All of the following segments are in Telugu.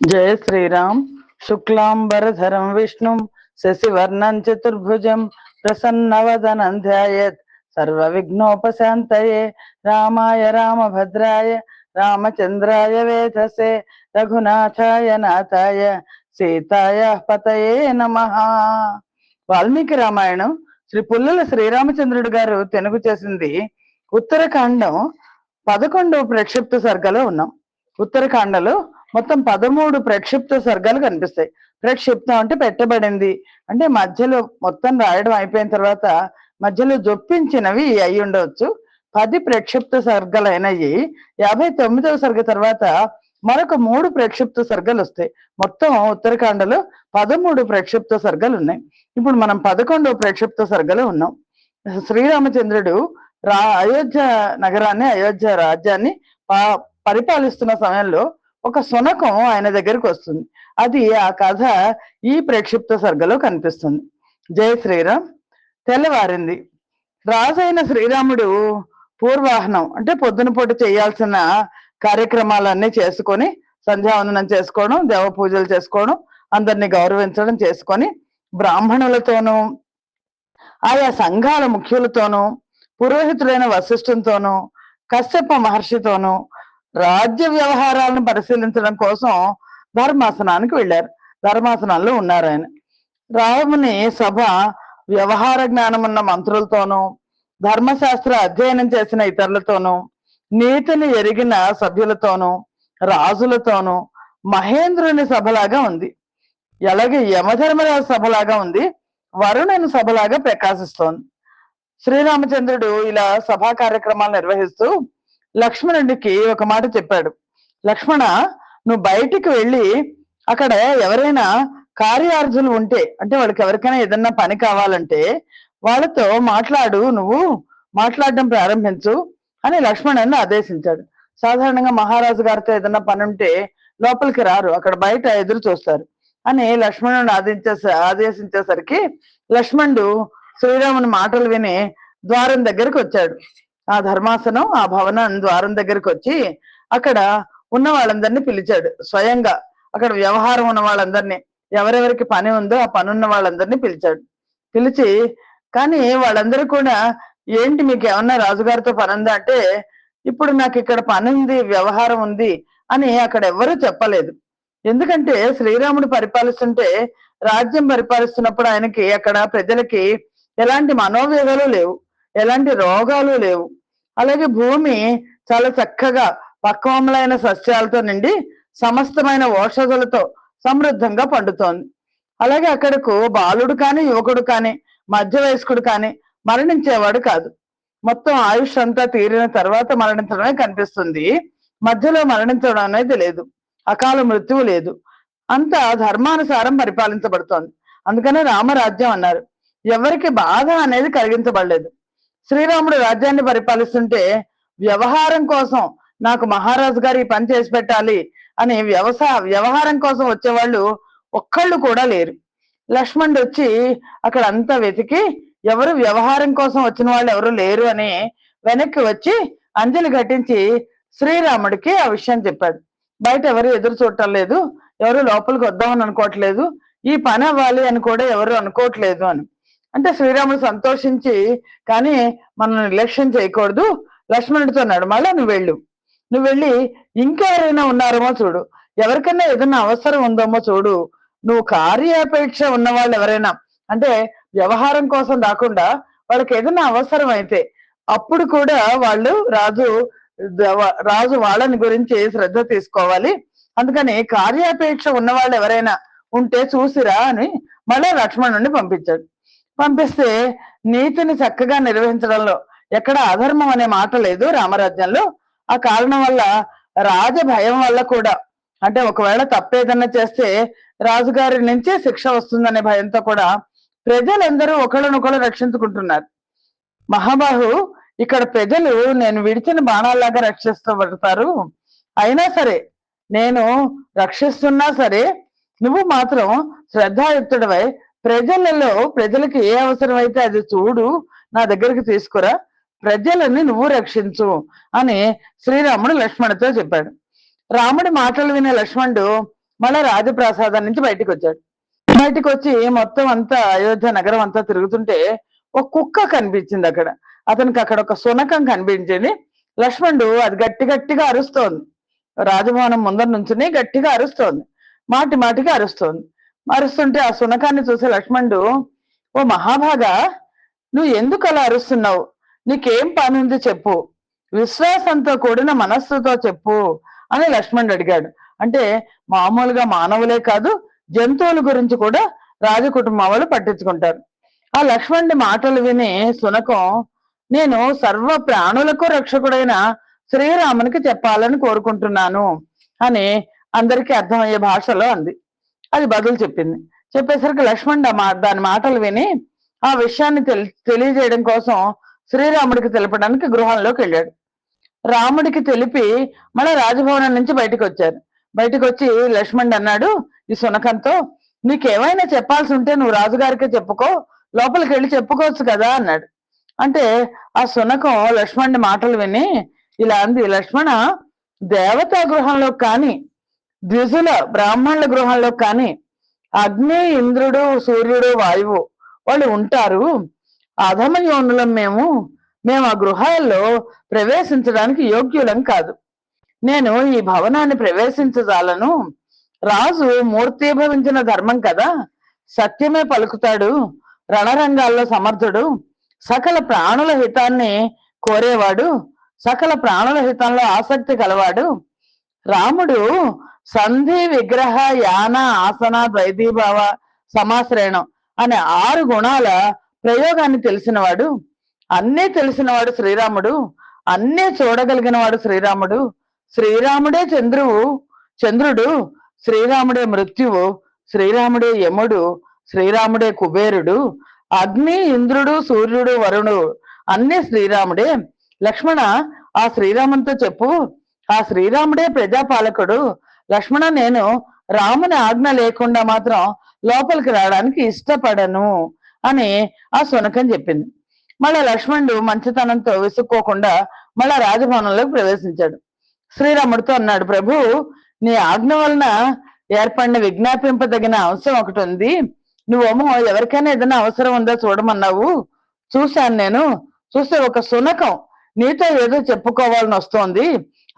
జయ శ్రీరామ్. శుక్లాంబరధరం విష్ణుం శశివర్ణం చతుర్భుజం ప్రసన్నవదనం ధ్యాయత్ సర్వ విఘ్నోపశాంతయే రామాయ రామభద్రాయ రామచంద్రాయ వేధసే రఘునాథాయ నాథాయ సీతాయ పతయే నమ. వాల్మీకి రామాయణం శ్రీ పుల్లల శ్రీరామచంద్రుడు గారు తెనుగు చేసింది ఉత్తరకాండం పదకొండవ ప్రక్షిప్త సర్గలో ఉన్నాం. ఉత్తరకాండలో మొత్తం పదమూడు ప్రక్షిప్త సర్గాలు కనిపిస్తాయి. ప్రక్షిప్తం అంటే పెట్టబడింది. అంటే మధ్యలో మొత్తం రాయడం అయిపోయిన తర్వాత మధ్యలో జొప్పించినవి అయి ఉండవచ్చు. పది ప్రక్షిప్త సర్గలు అయినవి యాభై తొమ్మిదవ సర్గ తర్వాత మరొక మూడు ప్రక్షిప్త సర్గలు వస్తాయి. మొత్తం ఉత్తరాఖండలో పదమూడు ప్రక్షిప్త సర్గలు ఉన్నాయి. ఇప్పుడు మనం పదకొండవ ప్రక్షిప్త సర్గలో ఉన్నాం. శ్రీరామచంద్రుడు రా అయోధ్య నగరాన్ని అయోధ్య రాజ్యాన్ని పా- పరిపాలిస్తున్న సమయంలో ఒక శునకం ఆయన దగ్గరికి వస్తుంది. అది ఆ కథ ఈ ప్రక్షిప్త సర్గలో కనిపిస్తుంది. జయ శ్రీరామ్. తెల్లవారింది. రాజైన శ్రీరాముడు పూర్వాహనం అంటే పొద్దున పూట చేయాల్సిన కార్యక్రమాలన్నీ చేసుకొని సంధ్యావందనం చేసుకోవడం దేవ పూజలు చేసుకోవడం అందరినీ గౌరవించడం చేసుకొని బ్రాహ్మణులతోనూ ఆయా సంఘాల ముఖ్యులతోనూ పురోహితుడైన వశిష్ఠంతోనూ కశ్యప మహర్షితోనూ రాజ్య వ్యవహారాలను పరిశీలించడం కోసం ధర్మాసనానికి వెళ్ళారు. ధర్మాసనాల్లో ఉన్నారు ఆయన. రాముని సభ వ్యవహార జ్ఞానం ఉన్న మంత్రులతోనూ ధర్మశాస్త్ర అధ్యయనం చేసిన ఇతరులతోనూ నీతిని ఎరిగిన సభ్యులతోనూ రాజులతోనూ మహేంద్రుని సభలాగా ఉంది. అలాగే యమధర్మరాజు సభలాగా ఉంది. వరుణుని సభలాగా ప్రకాశిస్తోంది. శ్రీరామచంద్రుడు ఇలా సభా కార్యక్రమాలు నిర్వహిస్తూ లక్ష్మణుడికి ఒక మాట చెప్పాడు. లక్ష్మణ నువ్వు బయటికి వెళ్ళి అక్కడ ఎవరైనా కార్యార్థులు ఉంటే అంటే వాళ్ళకి ఎవరికైనా ఏదన్నా పని కావాలంటే వాళ్ళతో మాట్లాడు నువ్వు మాట్లాడడం ప్రారంభించు అని లక్ష్మణుని ఆదేశించాడు. సాధారణంగా మహారాజు గారితో ఏదన్నా పని ఉంటే లోపలికి రారు అక్కడ బయట ఎదురు చూస్తారు అని లక్ష్మణుని ఆదించే ఆదేశించేసరికి లక్ష్మణుడు శ్రీరాముని మాటలు విని ద్వారం దగ్గరికి వచ్చాడు. ఆ ధర్మాసనం ఆ భవనం ద్వారం దగ్గరికి వచ్చి అక్కడ ఉన్న వాళ్ళందరినీ పిలిచాడు. స్వయంగా అక్కడ వ్యవహారం ఉన్న వాళ్ళందరినీ ఎవరెవరికి పని ఉందో ఆ పని ఉన్న వాళ్ళందరినీ పిలిచాడు. పిలిచి కానీ వాళ్ళందరూ కూడా ఏంటి మీకు ఏమన్నా రాజుగారితో పని ఉందా అంటే ఇప్పుడు నాకు ఇక్కడ పని ఉంది వ్యవహారం ఉంది అని అక్కడ ఎవ్వరూ చెప్పలేదు. ఎందుకంటే శ్రీరాముడు పరిపాలిస్తుంటే రాజ్యం పరిపాలిస్తున్నప్పుడు ఆయనకి అక్కడ ప్రజలకి ఎలాంటి మనోవేదాలు లేవు. ఎలాంటి రోగాలు లేవు. అలాగే భూమి చాలా చక్కగా పక్వములైన సస్యాలతో నిండి సమస్తమైన ఔషధులతో సమృద్ధంగా పండుతోంది. అలాగే అక్కడకు బాలుడు కానీ యువకుడు కానీ మధ్య వయస్కుడు కానీ మరణించేవాడు కాదు. మొత్తం ఆయుష్ అంతా తీరిన తర్వాత మరణించడమే కనిపిస్తుంది. మధ్యలో మరణించడం అనేది లేదు. అకాల మృత్యువు లేదు. అంతా ధర్మానుసారం పరిపాలించబడుతోంది. అందుకనే రామరాజ్యం అన్నారు. ఎవరికి బాధ అనేది కలిగించబడలేదు. శ్రీరాముడు రాజ్యాన్ని పరిపాలిస్తుంటే వ్యవహారం కోసం నాకు మహారాజు గారు ఈ పని చేసి పెట్టాలి అని వ్యవసాయ వ్యవహారం కోసం వచ్చేవాళ్ళు ఒక్కళ్ళు కూడా లేరు. లక్ష్మణుడు వచ్చి అక్కడ అంతా వెతికి ఎవరు వ్యవహారం కోసం వచ్చిన వాళ్ళు ఎవరు లేరు అని వెనక్కి వచ్చి అంజలి ఘటించి శ్రీరాముడికి ఆ విషయం చెప్పాడు. బయట ఎవరు ఎదురు చూడటం లేదు ఎవరు లోపలికి వద్దామని అనుకోవట్లేదు ఈ పని అవ్వాలి అని కూడా ఎవరు అనుకోవట్లేదు అని. అంటే శ్రీరాముడు సంతోషించి కానీ మనం నిర్లక్ష్యం చేయకూడదు. లక్ష్మణుడితో అన్నాడు మళ్ళా నువ్వు వెళ్ళు. నువ్వు వెళ్ళి ఇంకా ఎవరైనా ఉన్నారేమో చూడు. ఎవరికైనా ఏదైనా అవసరం ఉందేమో చూడు. నువ్వు కార్యాపేక్ష ఉన్న వాళ్ళు ఎవరైనా అంటే వ్యవహారం కోసం రాకుండా వాళ్ళకి ఏదైనా అవసరం అయితే అప్పుడు కూడా వాళ్ళు రాజు రాజు వాళ్ళని గురించి శ్రద్ధ తీసుకోవాలి. అందుకని కార్యాపేక్ష ఉన్న వాళ్ళు ఎవరైనా ఉంటే చూసిరా అని మళ్ళీ లక్ష్మణుడిని పంపించాడు. పంపిస్తే నీతిని చక్కగా నిర్వహించడంలో ఎక్కడ అధర్మం అనే మాట లేదు రామరాజ్యంలో. ఆ కారణం వల్ల రాజ భయం వల్ల కూడా. అంటే ఒకవేళ తప్పేదన్నా చేస్తే రాజుగారి నుంచే శిక్ష వస్తుందనే భయంతో కూడా ప్రజలందరూ ఒకళ్ళనొకళ్ళు రక్షించుకుంటున్నారు. మహాబాహు ఇక్కడ ప్రజలు నేను విడిచిన బాణాల్లాగా రక్షిస్తబడతారు అయినా సరే నేను రక్షిస్తున్నా సరే నువ్వు మాత్రం శ్రద్ధాయుక్తుడవై ప్రజలలో ప్రజలకు ఏ అవసరం అయితే అది చూడు నా దగ్గరికి తీసుకురా. ప్రజలని నువ్వు రక్షించు అని శ్రీరాముడు లక్ష్మణుడితో చెప్పాడు. రాముడి మాటలు వినే లక్ష్మణుడు మళ్ళా రాజప్రాసాదం నుంచి బయటికి వచ్చాడు. బయటికి వచ్చి మొత్తం అంతా అయోధ్య నగరం అంతా తిరుగుతుంటే ఒక కుక్క కనిపించింది అక్కడ. అతనికి అక్కడ ఒక సునకం కనిపించింది. లక్ష్మణుడు అది గట్టి గట్టిగా అరుస్తోంది. రాజభవనం ముందర నుంచుని గట్టిగా అరుస్తోంది. మాటి మాటికి అరుస్తోంది. అరుస్తుంటే ఆ సునకాన్ని చూసే లక్ష్మణుడు ఓ మహాభాగా నువ్వు ఎందుకు అలా అరుస్తున్నావు? నీకేం పని ఉంది చెప్పు. విశ్వాసంతో కూడిన మనస్సుతో చెప్పు అని లక్ష్మణుడు అడిగాడు. అంటే మామూలుగా మానవులే కాదు జంతువుల గురించి కూడా రాజకుటుంబం వాళ్ళు పట్టించుకుంటారు. ఆ లక్ష్మణుడి మాటలు విని సునకం నేను సర్వ ప్రాణులకు రక్షకుడైన శ్రీరామునికి చెప్పాలని కోరుకుంటున్నాను అని అందరికీ అర్థమయ్యే భాషలో అంది. అది బదులు చెప్పింది. చెప్పేసరికి లక్ష్మణుడు దాని మాటలు విని ఆ విషయాన్ని తెలి తెలియజేయడం కోసం శ్రీరాముడికి తెలపడానికి గృహంలోకి వెళ్ళాడు. రాముడికి తెలిపి మళ్ళీ రాజభవనం నుంచి బయటకు వచ్చారు బయటకు వచ్చి లక్ష్మణుడు అన్నాడు ఈ సునకంతో నీకేమైనా చెప్పాల్సి ఉంటే నువ్వు రాజుగారికే చెప్పుకో లోపలికి వెళ్ళి చెప్పుకోవచ్చు కదా అన్నాడు. అంటే ఆ సునకం లక్ష్మణుడి మాటలు విని ఇలా అంది లక్ష్మణ దేవతా గృహంలో కానీ ద్విజుల బ్రాహ్మణుల గృహంలో కానీ అగ్ని ఇంద్రుడు సూర్యుడు వాయువు వాళ్ళు ఉంటారు. అధమ యోనులం మేము మేము ఆ గృహాల్లో ప్రవేశించడానికి యోగ్యులం కాదు. నేను ఈ భవనాన్ని ప్రవేశించజాలను. రాజు మూర్తీభవించిన ధర్మం కదా సత్యమే పలుకుతాడు రణరంగాల్లో సమర్థుడు సకల ప్రాణుల హితాన్ని కోరేవాడు సకల ప్రాణుల హితంలో ఆసక్తి కలవాడు. రాముడు సంధి విగ్రహ యాన ఆసన ద్వైతీభావ సమాశ్రయణం అనే ఆరు గుణాల ప్రయోగాన్ని తెలిసినవాడు అన్నీ తెలిసినవాడు శ్రీరాముడు అన్నీ చూడగలిగిన వాడు శ్రీరాముడు. శ్రీరాముడే చంద్రువు చంద్రుడు శ్రీరాముడే మృత్యువు శ్రీరాముడే యముడు శ్రీరాముడే కుబేరుడు అగ్ని ఇంద్రుడు సూర్యుడు వరుణుడు అన్నీ శ్రీరాముడే. లక్ష్మణ ఆ శ్రీరామునితో చెప్పు ఆ శ్రీరాముడే ప్రజాపాలకుడు లక్ష్మణ నేను రాముని ఆజ్ఞ లేకుండా మాత్రం లోపలికి రావడానికి ఇష్టపడను అని ఆ శునకం చెప్పింది. మళ్ళా లక్ష్మణుడు మంచితనంతో విసుక్కోకుండా మళ్ళా రాజభవనంలోకి ప్రవేశించాడు. శ్రీరాముడితో అన్నాడు ప్రభు నీ ఆజ్ఞ వలన ఏర్పడిన విజ్ఞాపింపదగిన అవసరం ఒకటి ఉంది. నువ్వేమో ఎవరికైనా ఏదైనా అవసరం ఉందో చూడమన్నావు? చూశాను నేను. చూస్తే ఒక శునకం నీతో ఏదో చెప్పుకోవాలని వస్తోంది.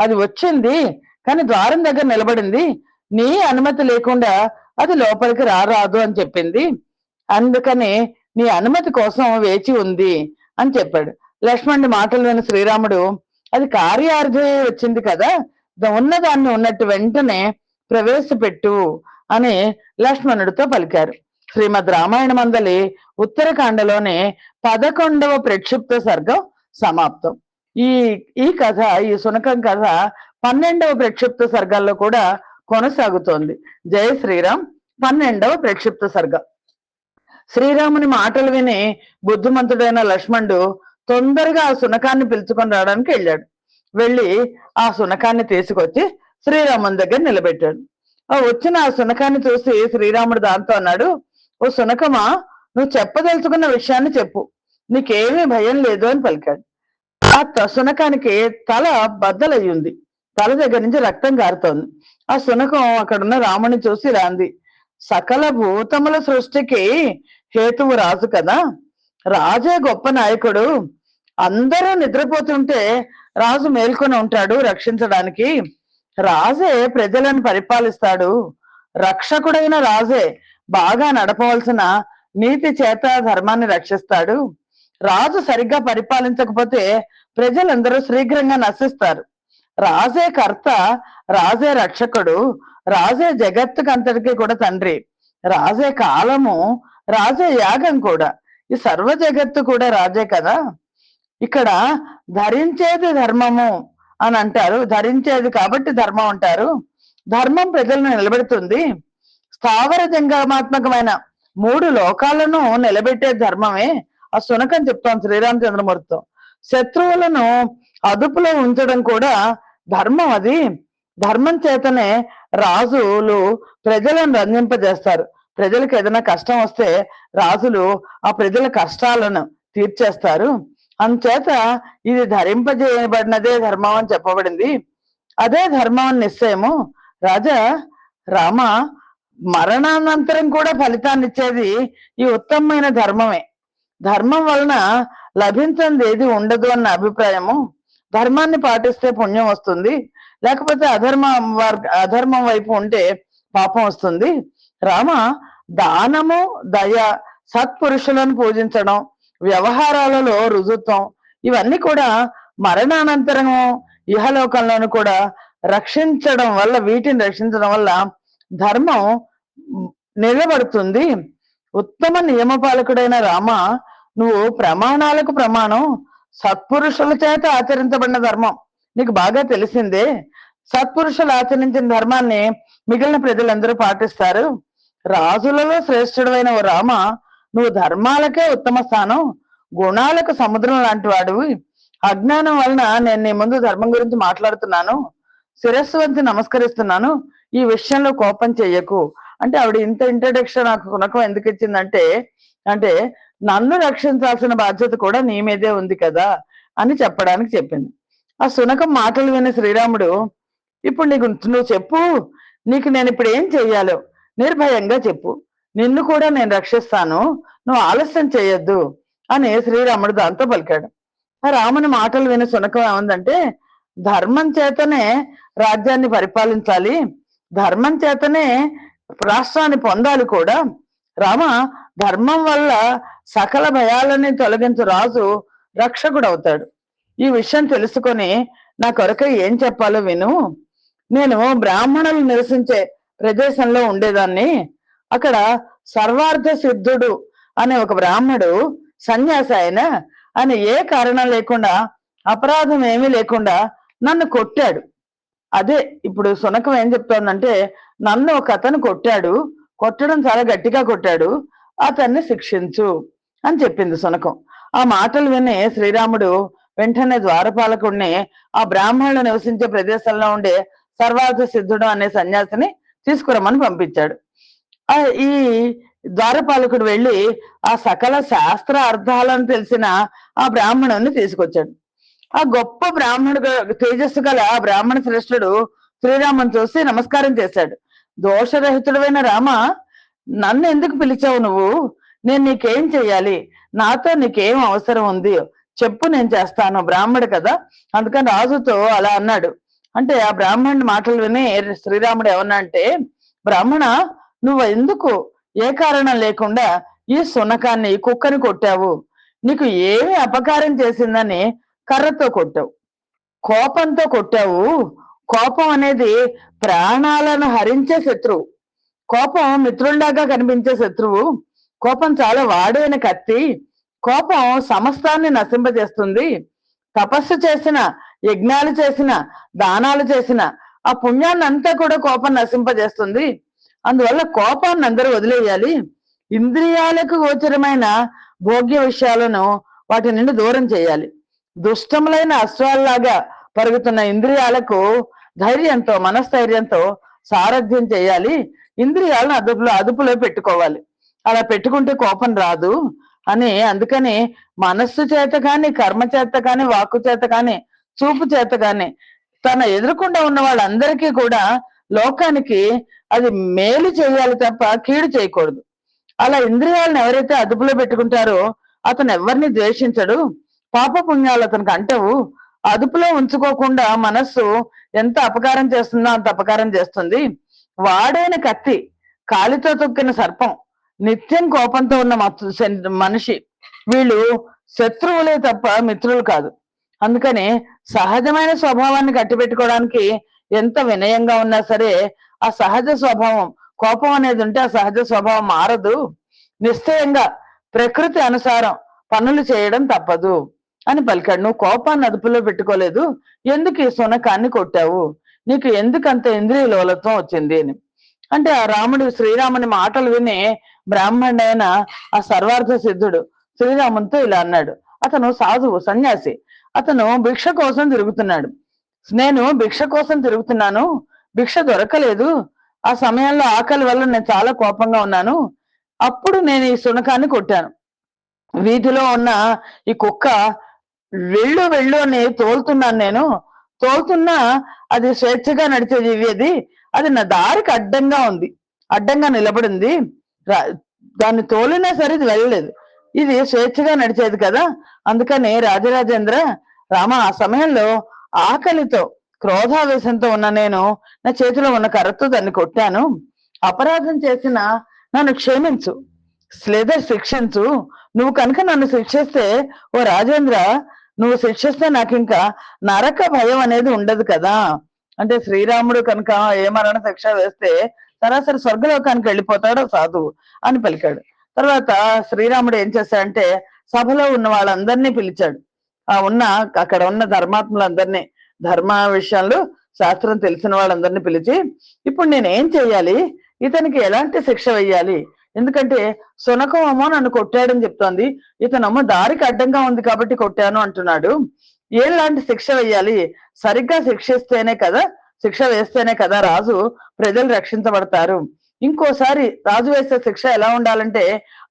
అది వచ్చింది. కానీ ద్వారం దగ్గర నిలబడింది. నీ అనుమతి లేకుండా అది లోపలికి రారాదు అని చెప్పింది. అందుకని నీ అనుమతి కోసం వేచి ఉంది అని చెప్పాడు. లక్ష్మణుడి మాటలు విని శ్రీరాముడు అది కార్యార్థే వచ్చింది కదా. ఉన్నదాన్ని ఉన్నట్టు వెంటనే ప్రవేశపెట్టు అని లక్ష్మణుడితో పలికారు. శ్రీమద్ రామాయణ మందలి ఉత్తరకాండలోని పదకొండవ ప్రక్షిప్త సర్గం సమాప్తం. ఈ ఈ కథ ఈ సునకం కథ పన్నెండవ ప్రక్షిప్త సర్గాల్లో కూడా కొనసాగుతోంది. జయ శ్రీరామ్. పన్నెండవ ప్రక్షిప్త సర్గం. శ్రీరాముని మాటలు విని బుద్ధిమంతుడైన లక్ష్మణుడు తొందరగా ఆ సునకాన్ని పిలుచుకొని రావడానికి వెళ్ళాడు. వెళ్ళి ఆ సునకాన్ని తీసుకొచ్చి శ్రీరాముని దగ్గర నిలబెట్టాడు. ఆ వచ్చిన ఆ సునకాన్ని చూసి శ్రీరాముడు దాంతో అన్నాడు ఓ సునకమా నువ్వు చెప్పదలుచుకున్న విషయాన్ని చెప్పు. నీకేమీ భయం లేదు అని పలికాడు. ఆ శునకానికి సునకానికి తల బద్దలయ్యింది. తల దగ్గర నుంచి రక్తం కారుతోంది ఆ శునకం అక్కడున్న రాముని చూసి రాంది. సకల భూతముల సృష్టికి హేతువు రాజు కదా. రాజే గొప్ప నాయకుడు. అందరూ నిద్రపోతుంటే రాజు మేల్కొని ఉంటాడు రక్షించడానికి. రాజే ప్రజలను పరిపాలిస్తాడు. రక్షకుడైన రాజే బాగా నడపవలసిన నీతి చేత ధర్మాన్ని రక్షిస్తాడు. రాజు సరిగ్గా పరిపాలించకపోతే ప్రజలందరూ శీఘ్రంగా నశిస్తారు. రాజే కర్త రాజే రక్షకుడు రాజే జగత్తుకంతటికి కూడా తండ్రి రాజే కాలము రాజే యాగం కూడా. ఈ సర్వ జగత్తు కూడా రాజే కదా? ఇక్కడ ధరించేది ధర్మము అని అంటారు. ధరించేది కాబట్టి ధర్మం అంటారు. ధర్మం ప్రజలను నిలబెడుతుంది. స్థావర జంగమాత్మకమైన మూడు లోకాలను నిలబెట్టే ధర్మమే ఆ సునకం చెప్తాం శ్రీరామచంద్రమూర్తితో. శత్రువులను అదుపులో ఉంచడం కూడా ధర్మం అది. ధర్మం చేతనే రాజులు ప్రజలను రంజింపజేస్తారు. ప్రజలకు ఏదైనా కష్టం వస్తే రాజులు ఆ ప్రజల కష్టాలను తీర్చేస్తారు. అందుచేత ఇది ధరింపజేయబడినదే ధర్మం అని చెప్పబడింది. అదే ధర్మం అని నిశ్చయము. రాజా రామ మరణానంతరం కూడా ఫలితాన్ని ఇచ్చేది ఈ ఉత్తమమైన ధర్మమే. ధర్మం వలన లభించింది ఏది ఉండదు అన్న అభిప్రాయము. ధర్మాన్ని పాటిస్తే పుణ్యం వస్తుంది. లేకపోతే అధర్మ అధర్మం వైపు ఉంటే పాపం వస్తుంది. రామ దానము దయ సత్పురుషులను పూజించడం వ్యవహారాలలో రుజుత్వం ఇవన్నీ కూడా మరణానంతరము ఇహలోకంలోను కూడా రక్షించడం వల్ల వీటిని రక్షించడం వల్ల ధర్మం నిలబడుతుంది. ఉత్తమ నియమపాలకుడైన రామ నువ్వు ప్రమాణాలకు ప్రమాణం సత్పురుషుల చేత ఆచరించబడిన ధర్మం. నీకు బాగా తెలిసిందే. సత్పురుషులు ఆచరించిన ధర్మాన్ని మిగిలిన ప్రజలందరూ పాటిస్తారు. రాజులలో శ్రేష్ఠుడైన ఓ రామ నువ్వు ధర్మాలకే ఉత్తమ స్థానం గుణాలకు సముద్రం లాంటి వాడివి. అజ్ఞానం వలన నేను నీ ముందు ధర్మం గురించి మాట్లాడుతున్నాను. శిరస్సు వంతి నమస్కరిస్తున్నాను. ఈ విషయంలో కోపం చెయ్యకు అంటే ఆవిడ ఇంత ఇంట్రడక్షన్ నాకు కునకం ఎందుకు ఇచ్చిందంటే అంటే నన్ను రక్షించాల్సిన బాధ్యత కూడా నీ మీదే ఉంది కదా అని చెప్పడానికి చెప్పింది. ఆ సునకం మాటలు విని శ్రీరాముడు ఇప్పుడు నీకు నువ్వు చెప్పు. నీకు నేను ఇప్పుడు ఏం చెయ్యాలో? నిర్భయంగా చెప్పు. నిన్ను కూడా నేను రక్షిస్తాను. నువ్వు ఆలస్యం చేయొద్దు. అని శ్రీరాముడు దాంతో పలికాడు. ఆ రాముని మాటలు విని సునకం ఏముందంటే ధర్మం చేతనే రాజ్యాన్ని పరిపాలించాలి. ధర్మం చేతనే రాష్ట్రాన్ని పొందాలి కూడా. రామ ధర్మం వల్ల సకల భయాలని తొలగించు రాజు రక్షకుడు అవుతాడు ఈ విషయం తెలుసుకొని నా కొరక ఏం చెప్పాలో విను. నేను బ్రాహ్మణులు నివసించే ప్రదేశంలో ఉండేదాన్ని. అక్కడ సర్వార్థ సిద్ధుడు అనే ఒక బ్రాహ్మడు సన్యాసి ఆయన. ఆయన ఏ కారణం లేకుండా అపరాధం ఏమీ లేకుండా నన్ను కొట్టాడు. అదే ఇప్పుడు సునకం ఏం చెప్తోందంటే నన్ను ఒక అతను కొట్టాడు. కొట్టడం చాలా గట్టిగా కొట్టాడు. అతన్ని శిక్షించు. అని చెప్పింది సునకం ఆ మాటలు విని శ్రీరాముడు వెంటనే ద్వారపాలకుడిని ఆ బ్రాహ్మణులు నివసించే ప్రదేశంలో ఉండే సర్వార్థ సిద్ధుడు అనే సన్యాసిని తీసుకురమ్మని పంపించాడు. ఆ ఈ ద్వారపాలకుడు వెళ్ళి ఆ సకల శాస్త్ర అర్థాలను తెలిసిన ఆ బ్రాహ్మణుని తీసుకొచ్చాడు. ఆ గొప్ప బ్రాహ్మణుడు తేజస్సు గల బ్రాహ్మణ శ్రేష్ఠుడు శ్రీరాముని చూసి నమస్కారం చేశాడు. దోషరహితుడైన రామ నన్ను ఎందుకు పిలిచావు నువ్వు? నేను నీకేం చెయ్యాలి? నాతో నీకేం అవసరం ఉంది? చెప్పు నేను చేస్తాను. బ్రాహ్మడు కదా? అందుకని రాజుతో అలా అన్నాడు. అంటే ఆ బ్రాహ్మణుడి మాటలు విని శ్రీరాముడు ఏమన్నా అంటే బ్రాహ్మణ నువ్వు ఎందుకు? ఏ కారణం లేకుండా ఈ సునకాన్ని ఈ కుక్కని కొట్టావు? నీకు ఏమి అపకారం చేసిందని కర్రతో కొట్టావు. కోపంతో కొట్టావు. కోపం అనేది ప్రాణాలను హరించే శత్రువు. కోపం మిత్రుల్లాగా కనిపించే శత్రువు. కోపం చాలా వాడైన కత్తి కోపం సమస్తాన్ని నశింపజేస్తుంది. తపస్సు చేసిన యజ్ఞాలు చేసిన దానాలు చేసిన ఆ పుణ్యాన్ని అంతా కూడా కోపం నశింపజేస్తుంది. అందువల్ల కోపాన్ని అందరూ వదిలేయాలి. ఇంద్రియాలకు గోచరమైన భోగ్య విషయాలను వాటి నుండి దూరం చేయాలి. దుష్టములైన అశ్వాల్లాగా పరుగుతున్న ఇంద్రియాలకు ధైర్యంతో మనస్థైర్యంతో సారథ్యం చేయాలి. ఇంద్రియాలను అదుపులో అదుపులో పెట్టుకోవాలి. అలా పెట్టుకుంటే కోపం రాదు అని అందుకని మనస్సు చేత కాని కర్మ చేత కాని వాక్కు చేత కానీ చూపు చేత కాని తన ఎదురుకుండా ఉన్న వాళ్ళందరికీ కూడా లోకానికి అది మేలు చేయాలి తప్ప కీడు చేయకూడదు. అలా ఇంద్రియాలను ఎవరైతే అదుపులో పెట్టుకుంటారో అతను ఎవరిని ద్వేషించడు. పాప పుణ్యాలు అతనికి అంటవు. అదుపులో ఉంచుకోకుండా మనస్సు ఎంత అపకారం చేస్తుందో అంత అపకారం చేస్తుంది. వాడైన కత్తి కాలితో తొక్కిన సర్పం నిత్యం కోపంతో ఉన్న మనిషి. వీళ్ళు శత్రువులే తప్ప మిత్రులు కాదు. అందుకని సహజమైన స్వభావాన్ని కట్టిపెట్టుకోవడానికి ఎంత వినయంగా ఉన్నా సరే ఆ సహజ స్వభావం కోపం అనేది ఉంటే ఆ సహజ స్వభావం మారదు. నిశ్చయంగా ప్రకృతి అనుసారం పనులు చేయడం తప్పదు అని పలికాడు. నువ్వు కోపాన్ని అదుపులో పెట్టుకోలేదు. ఎందుకు ఈ సునకాన్ని కొట్టావు? నీకు ఎందుకంత ఇంద్రియ లోలత్వం వచ్చింది? అని. అంటే ఆ రాముడు శ్రీరాముని మాటలు విని బ్రాహ్మణైన ఆ సర్వార్థ సిద్ధుడు శ్రీరామునితో ఇలా అన్నాడు. అతను సాధువు సన్యాసి. అతను భిక్ష కోసం తిరుగుతున్నాడు. నేను భిక్ష కోసం తిరుగుతున్నాను. భిక్ష దొరకలేదు. ఆ సమయంలో ఆకలి వల్ల నేను చాలా కోపంగా ఉన్నాను. అప్పుడు నేను ఈ శునకాన్ని కొట్టాను. వీధిలో ఉన్న ఈ కుక్క వెళ్ళు వెళ్ళు అని తోలుతున్నాను నేను. తోలుతున్నా అది స్వేచ్ఛగా నడిచే జీవి అది అది నా దారికి అడ్డంగా ఉంది. అడ్డంగా నిలబడింది. దాన్ని తోలినా సరే ఇది వెళ్ళలేదు. ఇది స్వేచ్ఛగా నడిచేది కదా. అందుకని రాజరాజేంద్ర రామ ఆ సమయంలో ఆకలితో క్రోధావేశంతో ఉన్న నేను నా చేతిలో ఉన్న కర్రతో దాన్ని కొట్టాను. అపరాధం చేసిన నన్ను క్షమించు. లేదా శిక్షించు. నువ్వు కనుక నన్ను శిక్షిస్తే ఓ రాజేంద్ర నువ్వు శిక్షిస్తే నాకు ఇంకా నరక భయం అనేది ఉండదు కదా. అంటే శ్రీరాముడు కనుక ఏ మరణ శిక్ష వేస్తే సరాసరి స్వర్గలోకానికి వెళ్ళిపోతాడు సాధువు అని పలికాడు. తర్వాత శ్రీరాముడు ఏం చేశాడంటే సభలో ఉన్న వాళ్ళందరినీ పిలిచాడు. ఆ ఉన్న అక్కడ ఉన్న ధర్మాత్ములందరినీ ధర్మ విషయంలో శాస్త్రం తెలిసిన వాళ్ళందరినీ పిలిచి ఇప్పుడు నేను ఏం చెయ్యాలి ఇతనికి ఎలాంటి శిక్ష వెయ్యాలి ఎందుకంటే సునకమో నన్ను కొట్టాడని చెప్తోంది. ఇతనమ్మ దారికి అడ్డంగా ఉంది కాబట్టి కొట్టాను అంటున్నాడు. ఏలాంటి శిక్ష వెయ్యాలి సరిగ్గా శిక్షిస్తేనే కదా శిక్ష వేస్తేనే కదా రాజు ప్రజలు రక్షించబడతారు. ఇంకోసారి రాజు వేసే శిక్ష ఎలా ఉండాలంటే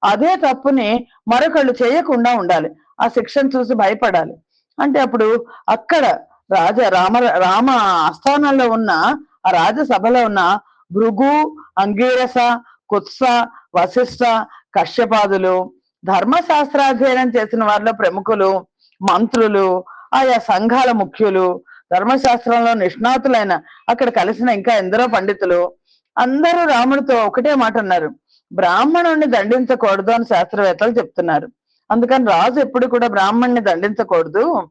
అదే తప్పుని మరొకళ్ళు చేయకుండా ఉండాలి. ఆ శిక్షను చూసి భయపడాలి. అంటే అప్పుడు అక్కడ రాజ రామ రామ ఆస్థానంలో ఉన్న ఆ రాజసభలో ఉన్న భృగు అంగీరస కుత్స వశిష్ఠ కశ్యపాదులు ధర్మశాస్త్రాధ్యయనం చేసిన వారిలో ప్రముఖులు మంత్రులు ఆయా సంఘాల ముఖ్యులు ధర్మశాస్త్రంలో నిష్ణాతులైన అక్కడ కలిసిన ఇంకా ఎందరో పండితులు అందరూ రాముడితో ఒకటే మాట అన్నారు. బ్రాహ్మణుణ్ణి దండించకూడదు అని శాస్త్రవేత్తలు చెప్తున్నారు. అందుకని రాజు ఎప్పుడు కూడా బ్రాహ్మణ్ణి దండించకూడదు.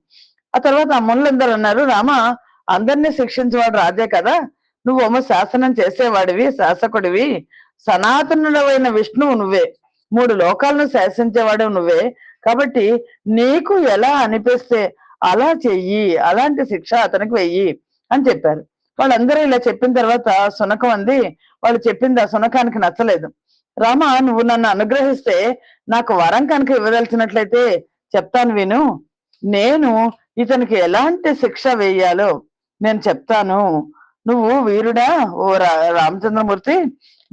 ఆ తర్వాత అమ్ములందరూ అన్నారు రామ అందరినీ శిక్షించేవాడు రాజే కదా. నువ్వు నువ్వేమో శాసనం చేసేవాడివి శాసకుడివి. సనాతనుడవైన విష్ణువు నువ్వే. మూడు లోకాలను శాసించేవాడు నువ్వే. కాబట్టి నీకు ఎలా అనిపిస్తే అలా చెయ్యి అలాంటి శిక్ష అతనికి వెయ్యి అని చెప్పారు. వాళ్ళందరూ ఇలా చెప్పిన తర్వాత సునకం అంది వాళ్ళు చెప్పింది ఆ సునకానికి నచ్చలేదు. రామ నువ్వు నన్ను అనుగ్రహిస్తే నాకు వరం కనుక ఇవ్వదలిచినట్లయితే చెప్తాను విను. నేను ఇతనికి ఎలాంటి శిక్ష వేయాలో నేను చెప్తాను. నువ్వు వీరుడా ఓ రా- రామచంద్రమూర్తి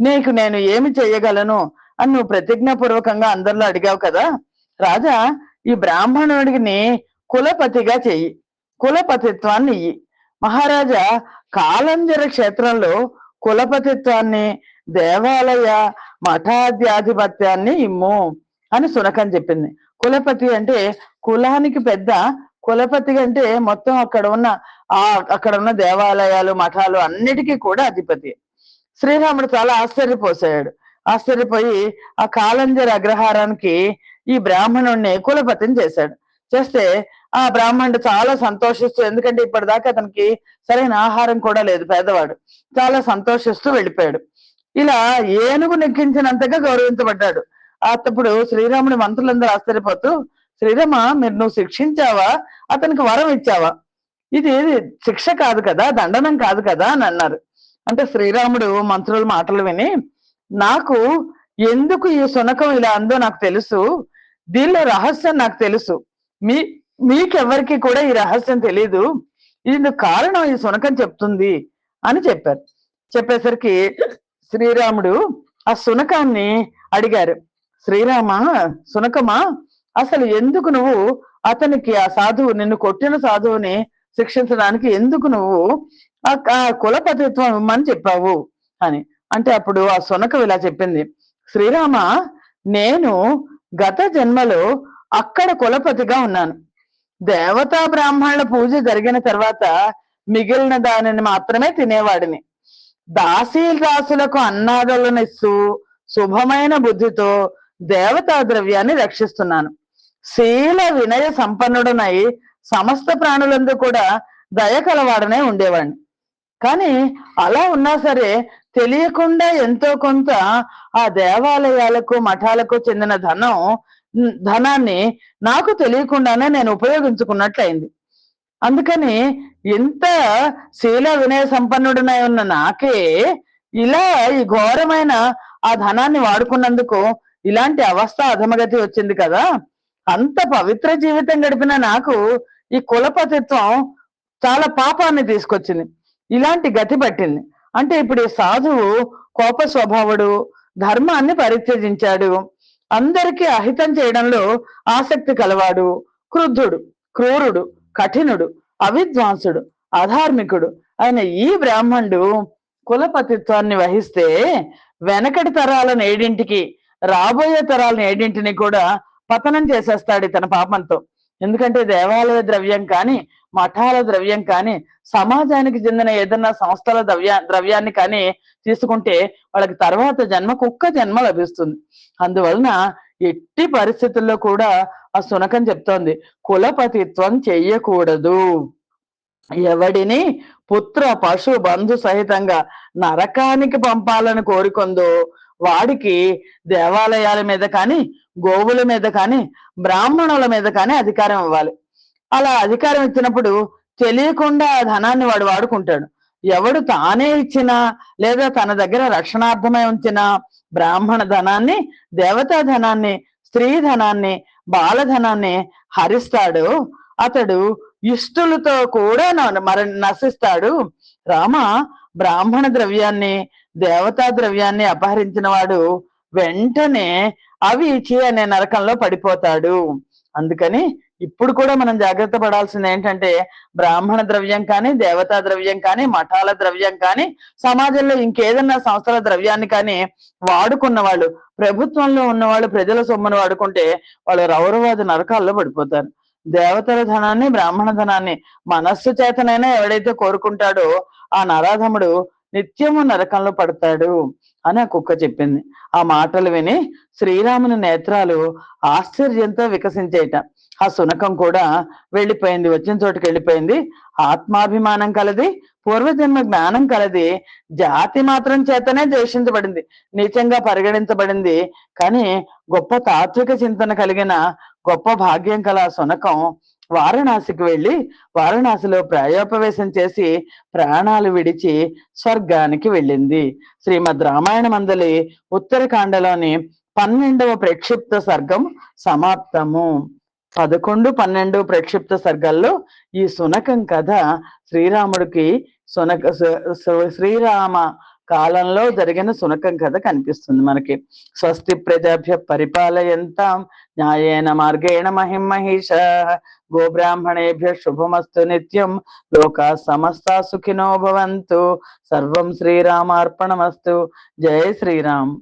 నీకు నేను ఏమి చేయగలను అని నువ్వు ప్రతిజ్ఞాపూర్వకంగా అందరిలో అడిగావు కదా. రాజా ఈ బ్రాహ్మణుడిని కులపతిగా చెయ్యి. కులపతిత్వాన్ని ఇయ్యి. మహారాజా కాలంజర క్షేత్రంలో కులపతిత్వాన్ని దేవాలయ మఠాధ్యాధిపత్యాన్ని ఇమ్ము అని సునకం చెప్పింది. కులపతి అంటే కులానికి పెద్ద కులపతి అంటే మొత్తం అక్కడ ఉన్న ఆ అక్కడ ఉన్న దేవాలయాలు మఠాలు అన్నిటికీ కూడా అధిపతి. శ్రీరాముడు చాలా ఆశ్చర్యపోసాడు ఆశ్చర్యపోయి ఆ కాలంజర అగ్రహారానికి ఈ బ్రాహ్మణుణ్ణి కులపతిని చేశాడు. చేస్తే ఆ బ్రాహ్మణుడు చాలా సంతోషిస్తూ ఎందుకంటే ఇప్పటిదాకా అతనికి సరైన ఆహారం కూడా లేదు పేదవాడు. చాలా సంతోషిస్తూ వెళ్ళిపోయాడు. ఇలా ఏనుగు నెక్కించినంతగా గౌరవించబడ్డాడు. అప్పుడు శ్రీరాముడి మంత్రులందరూ ఆశ్చర్యపోతూ శ్రీరామ మీరు నువ్వు శిక్షించావా? అతనికి వరం ఇచ్చావా? ఇది శిక్ష కాదు కదా దండనం కాదు కదా అని అన్నారు. అంటే శ్రీరాముడు మంత్రుల మాటలు విని నాకు ఎందుకు ఈ శునకం ఇలా అందో నాకు తెలుసు. దీనిలో రహస్యం నాకు తెలుసు. మీ మీకెవ్వరికి కూడా ఈ రహస్యం తెలీదు. ఇందుకు కారణం ఈ సునకం చెప్తుంది అని చెప్పారు. చెప్పేసరికి శ్రీరాముడు ఆ సునకాన్ని అడిగారు. శ్రీరామ సునకమా అసలు ఎందుకు నువ్వు అతనికి ఆ సాధువు నిన్ను కొట్టిన సాధువుని శిక్షించడానికి ఎందుకు నువ్వు ఆ ఆ కులపతిత్వం ఇమ్మని చెప్పావు అని. అంటే అప్పుడు ఆ సునకం ఇలా చెప్పింది. శ్రీరామ నేను గత జన్మలో అక్కడ కులపతిగా ఉన్నాను. దేవతా బ్రాహ్మణుల పూజ జరిగిన తర్వాత మిగిలిన దానిని మాత్రమే తినేవాడిని. దాసీ దాసులకు అన్నాదులనిస్తూ శుభమైన బుద్ధితో దేవతా ద్రవ్యాన్ని రక్షిస్తున్నాను. శీల వినయ సంపన్నుడనై సమస్త ప్రాణులందు కూడా దయ కలవాడనే ఉండేవాడిని. కానీ అలా ఉన్నా సరే తెలియకుండా ఎంతో కొంత ఆ దేవాలయాలకు మఠాలకు చెందిన ధనం ధనాన్ని నాకు తెలియకుండానే నేను ఉపయోగించుకున్నట్లయింది. అందుకని ఎంత శీల వినయ సంపన్నుడినై ఉన్న నాకే ఇలా ఈ ఘోరమైన ఆ ధనాన్ని వాడుకున్నందుకు ఇలాంటి అవస్థ అధమగతి వచ్చింది కదా. అంత పవిత్ర జీవితం గడిపిన నాకు ఈ కులపతిత్వం చాలా పాపాన్ని తీసుకొచ్చింది. ఇలాంటి గతి పట్టింది. అంటే ఇప్పుడు ఈ సాధువు కోప స్వభావుడు ధర్మాన్ని పరిత్యజించాడు. అందరికీ అహితం చేయడంలో ఆసక్తి కలవాడు. క్రుద్ధుడు క్రూరుడు కఠినుడు అవిద్వాంసుడు అధార్మికుడు అయిన ఈ బ్రాహ్మణుడు కులపతిత్వాన్ని వహిస్తే వెనకటి తరాల నేడింటికి రాబోయే తరాల నేడింటిని కూడా పతనం చేసేస్తాడు తన పాపంతో. ఎందుకంటే దేవాలయ ద్రవ్యం కానీ మఠాల ద్రవ్యం కానీ సమాజానికి చెందిన ఏదన్నా సంస్థల ద్రవ్య ద్రవ్యాన్ని కానీ తీసుకుంటే వాళ్ళకి తర్వాత జన్మ కుక్క జన్మ లభిస్తుంది. అందువలన ఎట్టి పరిస్థితుల్లో కూడా ఆ సునకం చెప్తోంది. కులపతిత్వం చెయ్యకూడదు. ఎవడిని పుత్ర పశు బంధు సహితంగా నరకానికి పంపాలని కోరుకుందో వాడికి దేవాలయాల మీద కానీ గోవుల మీద కానీ బ్రాహ్మణుల మీద కానీ అధికారం ఇవ్వాలి. అలా అధికారం ఇచ్చినప్పుడు తెలియకుండా ఆ ధనాన్ని వాడు వాడుకుంటాడు. ఎవడు తానే ఇచ్చినా లేదా తన దగ్గర రక్షణార్థమై ఉంచిన బ్రాహ్మణ ధనాన్ని దేవతా ధనాన్ని స్త్రీ ధనాన్ని బాలధనాన్ని హరిస్తాడు. అతడు ఇష్టలతో కూడా మర నశిస్తాడు. రామ బ్రాహ్మణ ద్రవ్యాన్ని దేవతా ద్రవ్యాన్ని అపహరించిన వాడు వెంటనే అవి ఇచ్చి అనే నరకంలో పడిపోతాడు. అందుకని ఇప్పుడు కూడా మనం జాగ్రత్త పడాల్సింది ఏంటంటే బ్రాహ్మణ ద్రవ్యం కానీ దేవతా ద్రవ్యం కానీ మఠాల ద్రవ్యం కానీ సమాజంలో ఇంకేదన్నా సంస్థల ద్రవ్యాన్ని కానీ వాడుకున్న వాళ్ళు ప్రభుత్వంలో ఉన్న వాళ్ళు ప్రజల సొమ్మును వాడుకుంటే వాళ్ళు రౌరవాద నరకాల్లో పడిపోతారు. దేవతల ధనాన్ని బ్రాహ్మణ ధనాన్ని మనస్సు చేతనైనా ఎవడైతే కోరుకుంటాడో ఆ నరాధముడు నిత్యము నరకంలో పడతాడు అని ఆ కుక్క చెప్పింది. ఆ మాటలు విని శ్రీరాముని నేత్రాలు ఆశ్చర్యంతో వికసించేట. ఆ శునకం కూడా వెళ్ళిపోయింది వచ్చిన చోటుకి వెళ్ళిపోయింది. ఆత్మాభిమానం కలది పూర్వజన్మ జ్ఞానం కలది. జాతి మాత్రం చేతనే ద్వేషించబడింది నీచంగా పరిగణించబడింది. కానీ గొప్ప తాత్విక చింతన కలిగిన గొప్ప భాగ్యం కల ఆ వారణాసికి వెళ్ళి వారణాసిలో ప్రాయోపవేశం చేసి ప్రాణాలు విడిచి స్వర్గానికి వెళ్ళింది. శ్రీమద్ రామాయణ మందలి ఉత్తరకాండలోని పన్నెండవ ప్రక్షిప్త సర్గం సమాప్తము. పదకొండు పన్నెండు ప్రక్షిప్త సర్గాల్లో ఈ సునకం కథ శ్రీరాముడికి సునక శ్రీరామ కాలంలో జరిగిన సునకం కథ కనిపిస్తుంది మనకి. స్వస్తి ప్రజాభ్య పరిపాలయంతాం న్యాయేన మార్గేణ మహిం మహిష గోబ్రాహ్మణేభ్య శుభమస్తు నిత్యం లోకా సమస్త సుఖినో భవంతు సర్వం శ్రీరామార్పణమస్తు. జయ శ్రీరామ్.